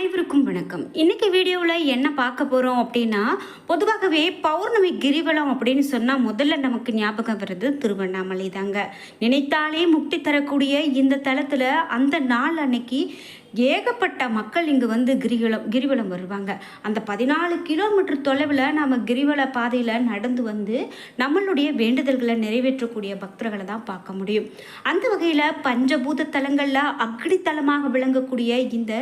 அனைவருக்கும் வணக்கம். இன்னைக்கு வீடியோவில் என்ன பார்க்க போகிறோம் அப்படின்னா பொதுவாகவே பௌர்ணமி கிரிவலம் அப்படின்னு சொன்னால் முதல்ல நமக்கு ஞாபகம் வருது திருவண்ணாமலை தாங்க நினைத்தாலே முக்தி தரக்கூடிய இந்த தளத்தில் அந்த நாள் அன்னைக்கு ஏகப்பட்ட மக்கள் இங்கே வந்து கிரிவலம் கிரிவலம் வருவாங்க. அந்த பதினாலு கிலோமீட்டர் தொலைவில் நாம் கிரிவல பாதையில் நடந்து வந்து நம்மளுடைய வேண்டுதல்களை நிறைவேற்றக்கூடிய பக்தர்களை தான் பார்க்க முடியும். அந்த வகையில் பஞ்சபூத தலங்களில் அக்னி தலமாக விளங்கக்கூடிய இந்த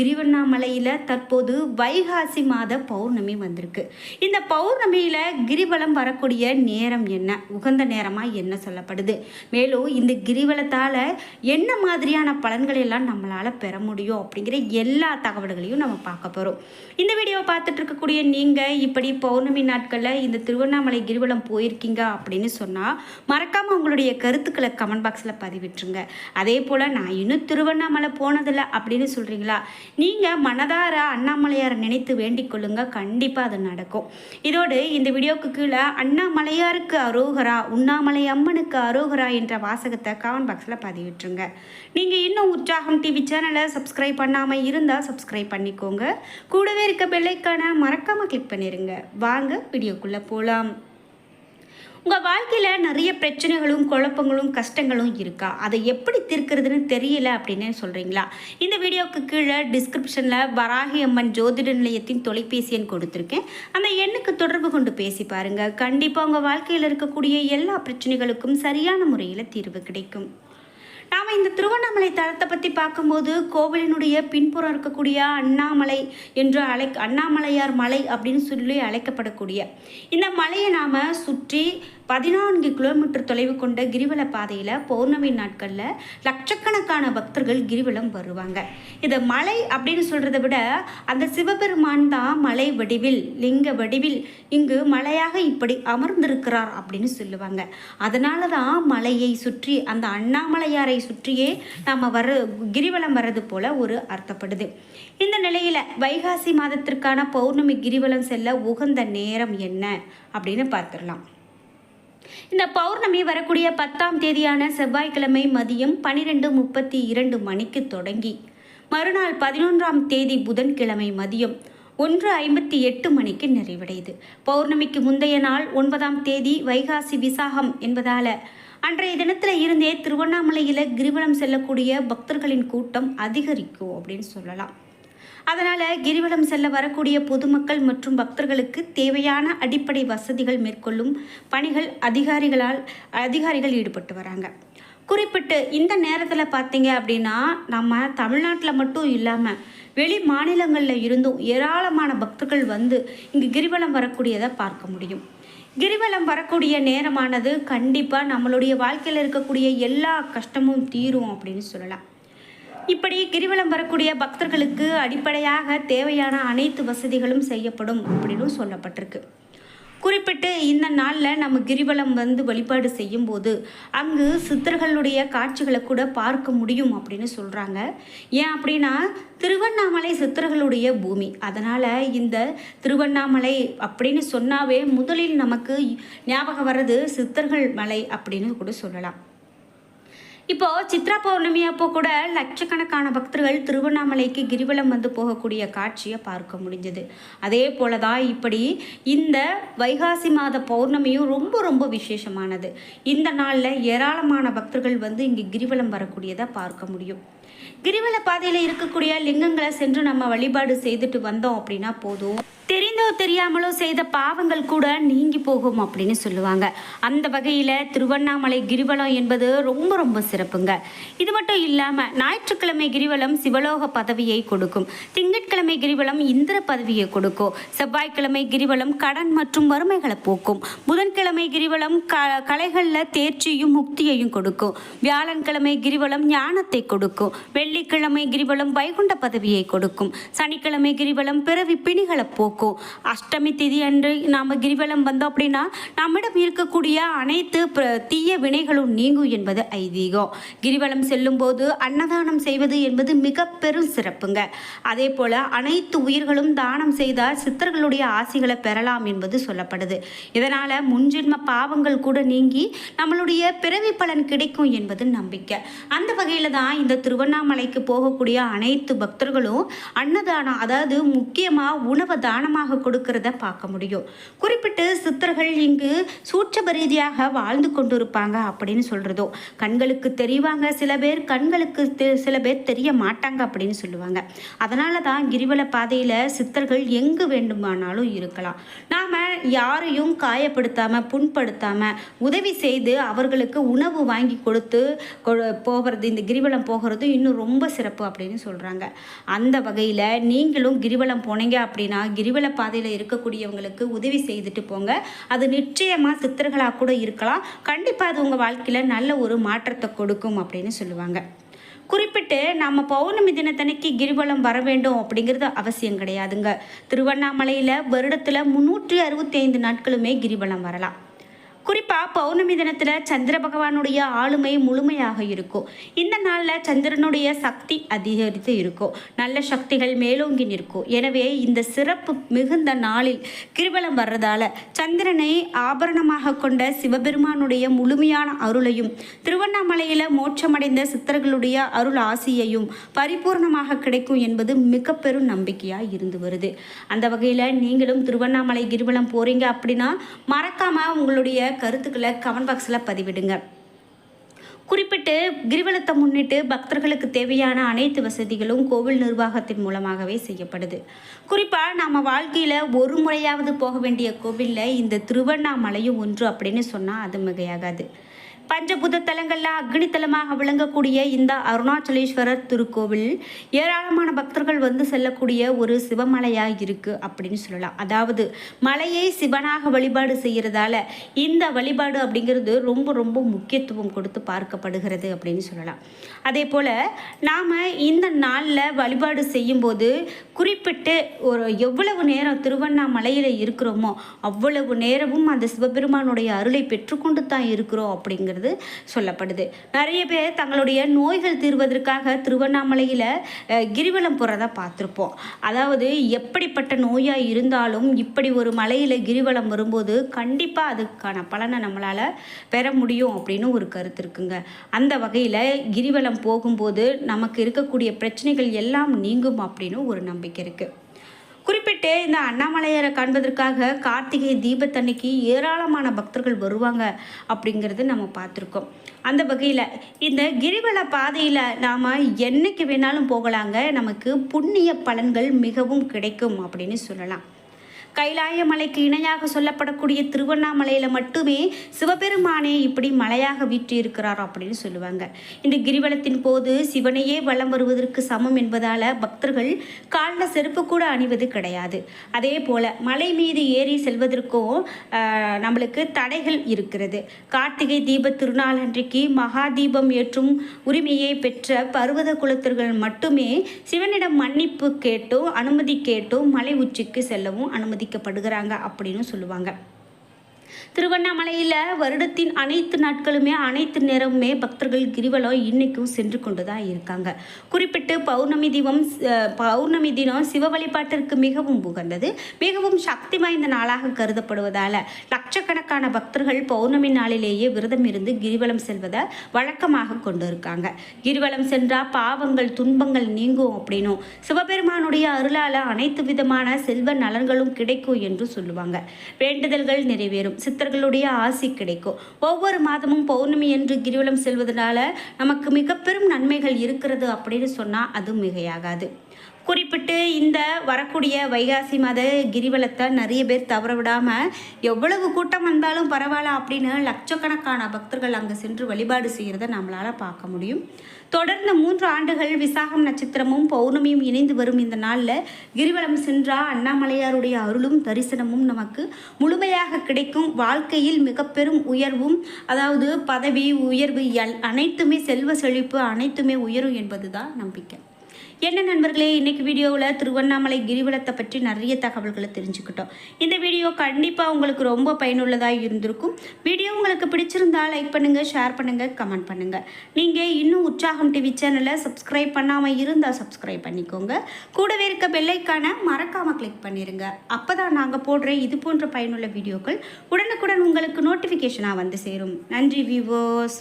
கிரிவண்ணாமலையில் தற்போது வைகாசி மாத பௌர்ணமி வந்திருக்கு. இந்த பௌர்ணமியில் கிரிவலம் வரக்கூடிய நேரம் என்ன? உகந்த நேரமாக என்ன சொல்லப்படுது? மேலும் இந்த கிரிவலத்தால் என்ன மாதிரியான பலன்களை எல்லாம் நம்மளால் பெற முடியும் முடியும் அப்படிங்கிற எல்லா தகவல்களையும் நம்ம பார்க்க போகிறோம் இந்த வீடியோவை பார்த்துட்டு இருக்கக்கூடிய நீங்கள் இப்படி பௌர்ணமி நாட்களில் இந்த திருவண்ணாமலை கிரிவலம் போயிருக்கீங்க அப்படின்னு சொன்னால் மறக்காமல் உங்களுடைய கருத்துக்களை கமெண்ட் பாக்ஸில் பதிவிட்டுருங்க. அதே போல் நான் இன்னும் திருவண்ணாமலை போனதில்லை அப்படின்னு சொல்கிறீங்களா நீங்கள் மனதார அண்ணாமலையாரை நினைத்து வேண்டிக் கொள்ளுங்க. கண்டிப்பாக அது நடக்கும். இதோடு இந்த வீடியோவுக்கு கீழே அண்ணாமலையாருக்கு அரோகரா உண்ணாமலை அம்மனுக்கு அரோகரா என்ற வாசகத்தை கமெண்ட் பாக்ஸில் பதிவிட்டுருங்க. நீங்கள் இன்னும் உற்சாகம் டிவி சேனலை சப்ஸ்கிரைப் பண்ணாமல் இருந்தால் சப்ஸ்கிரைப் பண்ணிக்கோங்க. கூடவே இருக்க பெல்லைக்கான மறக்காமல் கிளிக் பண்ணிடுங்க வாங்க வீடியோக்குள்ளே போகலாம் உங்கள் வாழ்க்கையில் நிறைய பிரச்சனைகளும் குழப்பங்களும் கஷ்டங்களும் இருக்கா? அதை எப்படி தீர்க்கிறதுன்னு தெரியல அப்படின்னு சொல்கிறீங்களா இந்த வீடியோவுக்கு கீழே டிஸ்கிரிப்ஷனில் வராகி அம்மன் ஜோதிட நிலையத்தின் தொலைபேசி எண் கொடுத்துருக்கேன். அந்த எண்ணுக்கு தொடர்பு கொண்டு பேசி பாருங்கள் கண்டிப்பாக உங்கள் வாழ்க்கையில் இருக்கக்கூடிய எல்லா பிரச்சனைகளுக்கும் சரியான முறையில் தீர்வு கிடைக்கும். நாம் இந்த திருவண்ணாமலை தலத்தை பற்றி பார்க்கும்போது கோவிலினுடைய பின்புறம் இருக்கக்கூடிய அண்ணாமலை என்று அழை அண்ணாமலையார் மலை அப்படின்னு சொல்லி அழைக்கப்படக்கூடிய. இந்த மலையை நாம் சுற்றி பதினான்கு கிலோமீட்டர் தொலைவு கொண்ட கிரிவல பாதையில் பௌர்ணமி நாட்களில் லட்சக்கணக்கான பக்தர்கள் கிரிவலம் வருவாங்க. இது மலை அப்படின்னு சொல்கிறத விட அந்த சிவபெருமான் தான் மலை வடிவில் லிங்க வடிவில் இங்கு மலையாக இப்படி அமர்ந்திருக்கிறார் அப்படின்னு சொல்லுவாங்க. அதனால தான் மலையை சுற்றி அந்த அண்ணாமலையாரை சுற்றியே நாம் வர கிரிவலம் வர்றது போல ஒரு அர்த்தப்படுது. இந்த நிலையில் வைகாசி மாதத்திற்கான பௌர்ணமி கிரிவலம் செல்ல உகந்த நேரம் என்ன அப்படின்னு பார்த்துடலாம். இந்த பௌர்ணமி வரக்கூடிய பத்தாம் தேதியான செவ்வாய்க்கிழமை மதியம் பனிரெண்டு முப்பத்தி இரண்டு மணிக்கு தொடங்கி மறுநாள் பதினொன்றாம் தேதி புதன்கிழமை மதியம் ஒன்று ஐம்பத்தி எட்டு மணிக்கு நிறைவடையுது. பௌர்ணமிக்கு முந்தைய நாள் ஒன்பதாம் தேதி வைகாசி விசாகம் என்பதால் அன்றைய தினத்தில் இருந்தே திருவண்ணாமலையில் கிரிவலம் செல்லக்கூடிய பக்தர்களின் கூட்டம் அதிகரிக்கும் அப்படின்னு சொல்லலாம். அதனால் கிரிவலம் செல்ல வரக்கூடிய பொதுமக்கள் மற்றும் பக்தர்களுக்கு தேவையான அடிப்படை வசதிகள் மேற்கொள்ளும் பணிகள் அதிகாரிகளால் அதிகாரிகள் ஈடுபட்டு வராங்க. குறிப்பிட்டு இந்த நேரத்தில் பார்த்தீங்க அப்படின்னா நம்ம தமிழ்நாட்டில் மட்டும் இல்லாமல் வெளி மாநிலங்களில் இருந்தும் ஏராளமான பக்தர்கள் வந்து இங்கு கிரிவலம் வரக்கூடியதை பார்க்க முடியும். கிரிவலம் வரக்கூடிய நேரமானது கண்டிப்பாக நம்மளுடைய வாழ்க்கையில் இருக்கக்கூடிய எல்லா கஷ்டமும் தீரும் அப்படின்னு சொல்லலாம். இப்படி கிரிவலம் வரக்கூடிய பக்தர்களுக்கு அடிப்படையாக தேவையான அனைத்து வசதிகளும் செய்யப்படும் அப்படின்னு சொல்லப்பட்டிருக்கு. குறிப்பிட்டு இந்த நாளில் நம்ம கிரிவலம் வந்து வழிபாடு செய்யும்போது அங்கு சித்தர்களுடைய காட்சிகளை கூட பார்க்க முடியும் அப்படின்னு சொல்கிறாங்க ஏன் அப்படின்னா திருவண்ணாமலை சித்தர்களுடைய பூமி. அதனால் இந்த திருவண்ணாமலை அப்படின்னு சொன்னாவே முதலில் நமக்கு ஞாபகம் வர்றது சித்தர்கள் மலை அப்படின்னு கூட சொல்லலாம். இப்போ சித்ரா பௌர்ணமி அப்போ கூட லட்சக்கணக்கான பக்தர்கள் திருவண்ணாமலைக்கு கிரிவலம் வந்து போகக்கூடிய காட்சியை பார்க்க முடிஞ்சது. அதே போல தான் இப்படி இந்த வைகாசி மாத பௌர்ணமியும் ரொம்ப ரொம்ப விசேஷமானது. இந்த நாளில் ஏராளமான பக்தர்கள் வந்து இங்கே கிரிவலம் வரக்கூடியதை பார்க்க முடியும். கிரிவல பாதையில் இருக்கக்கூடிய லிங்கங்களை சென்று நம்ம வழிபாடு செய்துட்டு வந்தோம் அப்படின்னா போதும். தெரிந்தோ தெரியாமலோ செய்த பாவங்கள் கூட நீங்கி போகும் அப்படின்னு சொல்லுவாங்க. அந்த வகையில் திருவண்ணாமலை கிரிவலம் என்பது ரொம்ப ரொம்ப சிறப்புங்க. இது மட்டும் இல்லாமல் ஞாயிற்றுக்கிழமை கிரிவலம் சிவலோக பதவியை கொடுக்கும். திங்கட்கிழமை கிரிவலம் இந்திர பதவியை கொடுக்கும். செவ்வாய்க்கிழமை கிரிவலம் கடன் மற்றும் வறுமைகளை போக்கும். புதன்கிழமை கிரிவலம் க கலைகளில் தேர்ச்சியும் முக்தியையும் கொடுக்கும். வியாழன்கிழமை கிரிவலம் ஞானத்தை கொடுக்கும். வெள்ளிக்கிழமை கிரிவலம் வைகுண்ட பதவியை கொடுக்கும். சனிக்கிழமை கிரிவலம் பிறவி பிணிகளை போக்கும். அஷ்டமி திதி அன்று நாம் கிரிவலம் வந்தோம் அப்படின்னா நம்மிடம் இருக்கக்கூடிய அனைத்து பிர- தீய வினைகளும் நீங்கும் என்பது ஐதீகம். கிரிவலம் செல்லும்போது அன்னதானம் செய்வது என்பது மிக பெரும் சிறப்புங்க. அதே போல் அனைத்து உயிர்களும் தானம் செய்தால் சித்தர்களுடைய ஆசிகளை பெறலாம் என்பது சொல்லப்படுது. இதனால் முன்ஜென்ம பாவங்கள் கூட நீங்கி நம்மளுடைய பிறவி பலன் கிடைக்கும் என்பது நம்பிக்கை. அந்த வகையில் தான் இந்த திருவன் திருவண்ணாமலைக்கு போகக்கூடிய அனைத்து பக்தர்களும் அன்னதானம் அதாவது முக்கியமாக உணவை தானமாக கொடுக்கறத பார்க்க முடியும். குறிப்பிட்டு சித்தர்கள் இங்கு சூட்சப ரீதியாக வாழ்ந்து கொண்டிருப்பாங்க அப்படின்னு சொல்கிறதோ கண்களுக்கு தெரிவாங்க. சில பேர் கண்களுக்கு தெ- சில பேர் தெரிய மாட்டாங்க அப்படின்னு சொல்லுவாங்க. அதனால தான் கிரிவல பாதையில் சித்தர்கள் எங்கு வேண்டுமானாலும் இருக்கலாம். நாம் யாரையும் காயப்படுத்தாமல் புண்படுத்தாமல் உதவி செய்து அவர்களுக்கு உணவு வாங்கி கொடுத்து கொ- போகிறது இந்த கிரிவலம் போகிறது இன்னும் ரொம்ப சிறப்பு அப்படின்னு சொல்கிறாங்க அந்த வகையில் நீங்களும் கிரிவலம் போனீங்க அப்படின்னா கிரிவல பாதையில் இருக்கக்கூடியவங்களுக்கு உதவி செய்துட்டு போங்க. அது நிச்சயமாக சித்தர்களாக கூட இருக்கலாம். கண்டிப்பாக அது உங்கள் வாழ்க்கையில் நல்ல ஒரு மாற்றத்தை கொடுக்கும் அப்படின்னு சொல்லுவாங்க. குறிப்பிட்டு நம்ம பௌர்ணமி தினத்தன்னைக்கு கிரிவலம் வர வேண்டும் அப்படிங்கிறது அவசியம் கிடையாதுங்க. திருவண்ணாமலையில் வருடத்தில் முந்நூற்றி அறுபத்தி ஐந்து நாட்களுமே கிரிவலம் வரலாம். குறிப்பாக பௌர்ணமி தினத்தில் சந்திர பகவானுடைய ஆளுமை முழுமையாக இருக்கும். இந்த நாளில் சந்திரனுடைய சக்தி அதிகரித்து இருக்கும். நல்ல சக்திகள் மேலோங்கி நிற்கும். எனவே இந்த சிறப்பு மிகுந்த நாளில் கிருவலம் வர்றதால சந்திரனை ஆபரணமாக கொண்ட சிவபெருமானுடைய முழுமையான அருளையும் திருவண்ணாமலையில் மோட்சமடைந்த சித்தர்களுடைய அருள் ஆசியையும் பரிபூர்ணமாக கிடைக்கும் என்பது மிக பெரும் நம்பிக்கையாக இருந்து வருது. அந்த வகையில் நீங்களும் திருவண்ணாமலை கிருவலம் போகிறீங்க அப்படின்னா மறக்காமல் உங்களுடைய கருத்துக்களை கமெண்ட் பாக்ஸில் பதிவிடுங்க. குறிப்பிட்டு கிரிவலத்தை முன்னிட்டு பக்தர்களுக்கு தேவையான அனைத்து வசதிகளும் கோவில் நிர்வாகத்தின் மூலமாகவே செய்யப்படுது. குறிப்பாக நம்ம வாழ்க்கையில் ஒரு முறையாவது போக வேண்டிய கோவிலில் இந்த திருவண்ணாமலையும் ஒன்று அப்படின்னு சொன்னால் அது மிகையாகாது. பஞ்சபூத தலங்களில் அக்னித்தலமாக விளங்கக்கூடிய இந்த அருணாச்சலேஸ்வரர் திருக்கோவில் ஏராளமான பக்தர்கள் வந்து செல்லக்கூடிய ஒரு சிவமலையாக இருக்குது அப்படின்னு சொல்லலாம். அதாவது மலையை சிவனாக வழிபாடு செய்கிறதால இந்த வழிபாடு அப்படிங்கிறது ரொம்ப ரொம்ப முக்கியத்துவம் கொடுத்து பார்க்கப்படுகிறது அப்படின்னு சொல்லலாம். அதே போல் நாம் இந்த நாளில் வழிபாடு செய்யும்போது குறிப்பிட்டு ஒரு எவ்வளவு நேரம் திருவண்ணாமலையில் இருக்கிறோமோ அவ்வளவு நேரமும் அந்த சிவபெருமானுடைய அருளை பெற்றுக்கொண்டு தான் இருக்கிறோம் அப்படிங்கிறது சொல்லப்படுது. நிறைய பேர் தங்களுடைய நோய்கள் தீர்வதற்காக திருவண்ணாமலையில் கிரிவலம் போகிறத பார்த்துருப்போம். அதாவது எப்படிப்பட்ட நோயாக இருந்தாலும் இப்படி ஒரு மலையில் கிரிவலம் வரும்போது கண்டிப்பாக அதுக்கான பலனை நம்மளால் பெற முடியும் அப்படின்னு ஒரு கருத்து இருக்குங்க. அந்த வகையில் கிரிவலம் போகும்போது நமக்கு இருக்கக்கூடிய பிரச்சனைகள் எல்லாம் நீங்கும் அப்படின்னு ஒரு நம்பிக்கை இருக்குது குறிப்பிட்டு இந்த அண்ணாமலையரை காண்பதற்காக கார்த்திகை தீபத்தன்னைக்கு ஏராளமான பக்தர்கள் வருவாங்க அப்படிங்கிறது நம்ம பார்த்துருக்கோம். அந்த வகையில் இந்த கிரிவல பாதையில் நாம் என்னைக்கு வேணாலும் போகலாங்க நமக்கு புண்ணிய பலன்கள் மிகவும் கிடைக்கும் அப்படின்னு சொல்லலாம். கைலாய மலைக்கு இணையாக சொல்லப்படக்கூடிய திருவண்ணாமலையில் மட்டுமே சிவபெருமானே இப்படி மலையாக வீற்றிருக்கிறார் அப்படின்னு சொல்லுவாங்க. இந்த கிரிவலத்தின் போது சிவனையே வலம் வருவதற்கு சமம் என்பதால் பக்தர்கள் காலில் செருப்பு கூட அணிவது கிடையாது. அதே போல் மலை மீது ஏறி செல்வதற்கும் நம்மளுக்கு தடைகள் இருக்கிறது. கார்த்திகை தீப திருநாள் அன்றைக்கு மகா தீபம் ஏற்றும் உரிமையை பெற்ற பர்வத குலத்தர்கள் மட்டுமே சிவனிடம் மன்னிப்பு கேட்டும் அனுமதி கேட்டும் மலை உச்சிக்கு செல்லவும் அனுமதி அனுமதிக்கப்படுகிறாங்க அப்படின்னு சொல்லுவாங்க. திருவண்ணாமலையில் வருடத்தின் அனைத்து நாட்களுமே அனைத்து நேரமுமே பக்தர்கள் கிரிவலம் இன்னைக்கும் சென்று கொண்டு தான் இருக்காங்க. குறிப்பிட்டு பௌர்ணமி தீபம் பௌர்ணமி தினம் சிவ வழிபாட்டிற்கு மிகவும் உகந்தது. மிகவும் சக்தி வாய்ந்த நாளாக கருதப்படுவதால் லட்சக்கணக்கான பக்தர்கள் பௌர்ணமி நாளிலேயே விரதம் இருந்து கிரிவலம் செல்வதை வழக்கமாக கொண்டு இருக்காங்க. கிரிவலம் சென்றால் பாவங்கள் துன்பங்கள் நீங்கும் அப்படின்னும் சிவபெருமானுடைய அருளால் அனைத்து விதமான செல்வ நலன்களும் கிடைக்கும் என்று சொல்லுவாங்க. வேண்டுதல்கள் நிறைவேறும். சித்தர்களுடைய ஆசி கிடைக்கும். ஒவ்வொரு மாதமும் பௌர்ணமி என்று கிரிவலம் செல்வதனால நமக்கு மிக பெரும் நன்மைகள் இருக்கிறது அப்படின்னு சொன்னால் அது மிகையாகாது. குறிப்பிட்டு இந்த வரக்கூடிய வைகாசி மாத கிரிவலத்தை நிறைய பேர் தவற விடாமல் எவ்வளவு கூட்டம் வந்தாலும் பரவாயில்ல அப்படின்னு லட்சக்கணக்கான பக்தர்கள் அங்கே சென்று வழிபாடு செய்கிறத நம்மளால் பார்க்க முடியும். தொடர்ந்து மூன்று ஆண்டுகள் விசாகம் நட்சத்திரமும் பௌர்ணமியும் இணைந்து வரும் இந்த நாளில் கிரிவலம் சென்றால் அண்ணாமலையாருடைய அருளும் தரிசனமும் நமக்கு முழுமையாக கிடைக்கும். வாழ்க்கையில் மிக பெரும் உயர்வும் அதாவது பதவி உயர்வு எல் அனைத்துமே செல்வ செழிப்பு அனைத்துமே உயரும் என்பதுதான் நம்பிக்கை. என்ன நண்பர்களே இன்றைக்கி வீடியோவில் திருவண்ணாமலை கிரிவலத்தை பற்றி நிறைய தகவல்களை தெரிஞ்சுக்கிட்டோம். இந்த வீடியோ கண்டிப்பாக உங்களுக்கு ரொம்ப பயனுள்ளதாக இருந்திருக்கும். வீடியோ உங்களுக்கு பிடிச்சிருந்தா லைக் பண்ணுங்கள் ஷேர் பண்ணுங்கள் கமெண்ட் பண்ணுங்கள் நீங்கள் இன்னும் உற்சாகம் டிவி சேனலை சப்ஸ்கிரைப் பண்ணாமல் இருந்தால் சப்ஸ்கிரைப் பண்ணிக்கோங்க. கூடவே இருக்க பெல்லைக்கான மறக்காமல் கிளிக் பண்ணிடுங்க அப்போ தான் நாங்கள் போடுற இது போன்ற பயனுள்ள வீடியோக்கள் உடனுக்குடன் உங்களுக்கு நோட்டிஃபிகேஷனாக வந்து சேரும். நன்றி வியூவர்ஸ்